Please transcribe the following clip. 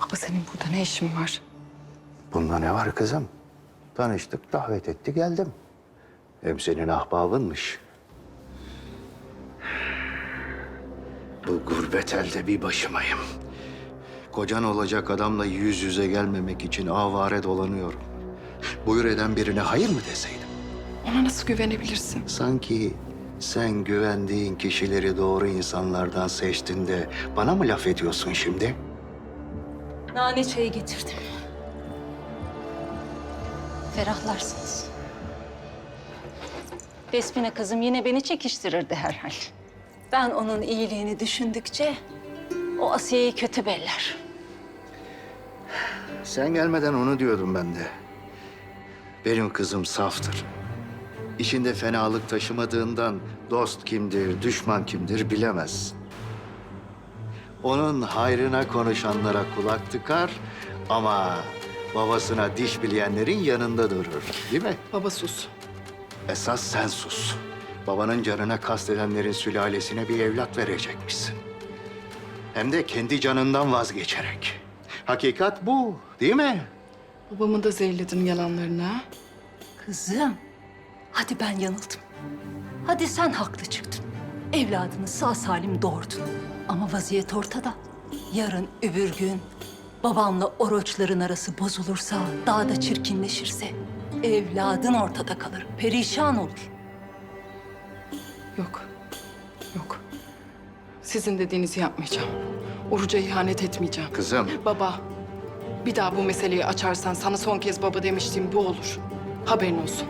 Baba senin burada ne işin var? Bunda ne var kızım? Tanıştık, davet etti, geldim. Hem senin ahbabınmış. Bu gurbet elde bir başımayım. Kocan olacak adamla yüz yüze gelmemek için avare dolanıyorum. Buyur eden birine hayır mı deseydim? Ona nasıl güvenebilirsin? Sanki sen güvendiğin kişileri doğru insanlardan seçtin de bana mı laf ediyorsun şimdi? Nane çayı getirdim. Ferahlarsınız. Despina kızım yine beni çekiştirirdi herhal. Ben onun iyiliğini düşündükçe o Asiye'yi kötü beller. Sen gelmeden onu diyordum ben de. Benim kızım saftır. İçinde fenalık taşımadığından dost kimdir, düşman kimdir bilemez. Onun hayrına konuşanlara kulak tıkar ama babasına diş bileyenlerin yanında durur. Değil mi? Baba sus. Esas sen sus. Babanın canına kastedenlerin sülalesine bir evlat verecekmişsin. Hem de kendi canından vazgeçerek. Hakikat bu, değil mi? Babamı da zehirledin yalanlarına. Kızım, hadi ben yanıldım. Hadi sen haklı çıktın. Evladını sağ salim doğurdun. Ama vaziyet ortada. Yarın öbür gün babamla oroçların arası bozulursa, daha da çirkinleşirse evladın ortada kalır, perişan olur. Yok. Yok. Sizin dediğinizi yapmayacağım. Oruca ihanet etmeyeceğim. Kızım, Baba, bir daha bu meseleyi açarsan sana son kez baba demiştiğim bu olur. Haberin olsun.